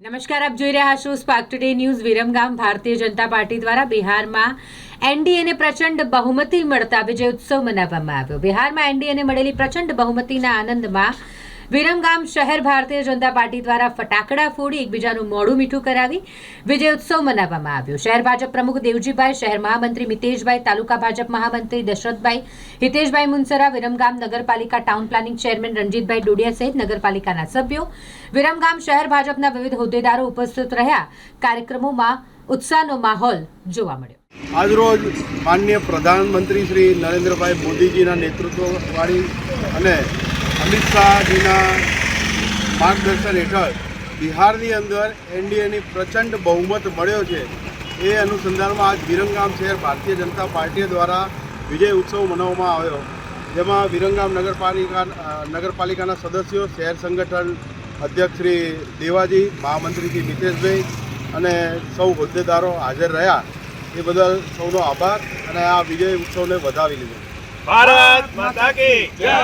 નમસ્કાર, આપ જોઈ રહ્યા છો spark today news Viramgam Bharatiya Janata party દ્વારા બિહારમાં એનડીએને પ્રચંડ બહુમતી મળતા વિજય ઉત્સવ મનાવવામાં આવ્યો. બિહારમાં એનડીએને મળેલી પ્રચંડ બહુમતીના આનંદમાં વિરમગામ શહેર ભારતીય જનતા પાર્ટી દ્વારા ફટાકડા ફોડી એકબીજાનું મોડું મીઠું કરાવી વિજય ઉત્સવ મનાવવામાં આવ્યો. શહેર ભાજપ પ્રમુખ દેવજીભાઈ, શહેર મહામંત્રી મિતેશભાઈ, તાલુકા ભાજપ મહામંત્રી દશરથભાઈ, હિતેશભાઈ મુનસરા, વિરમગામ નગરપાલિકા town planning chairman Ranjitbhai Dodiya સહિત નગરપાલિકાના સભ્યો વિરમગામ શહેર ભાજપના વિવિધ હોદ્દેદારો ઉપસ્થિત રહ્યા. કાર્યક્રમોમાં ઉત્સાહનો માહોલ જોવા મળ્યો. આજરોજ માનનીય પ્રધાનમંત્રી શ્રી નરેન્દ્રભાઈ મોદીજીના નેતૃત્વવાળી અને અમિત શાહજીના માર્ગદર્શન હેઠળ બિહારની અંદર એનડીએની પ્રચંડ બહુમત મળ્યો છે. એ અનુસંધાનમાં આજ વિરંગામ શહેર ભારતીય જનતા પાર્ટી દ્વારા વિજય ઉત્સવ મનાવવામાં આવ્યો. જેમાં વિરંગામ નગરપાલિકા નગરપાલિકાના સદસ્યો, શહેર સંગઠન અધ્યક્ષ શ્રી દેવાજી, મહામંત્રી શ્રી મિતેશભાઈ અને સૌ હોદ્દેદારો હાજર રહ્યા. એ બદલ સૌનો આભાર અને આ વિજય ઉત્સવને વધાવી લીધો. ભારત માતા કી જય!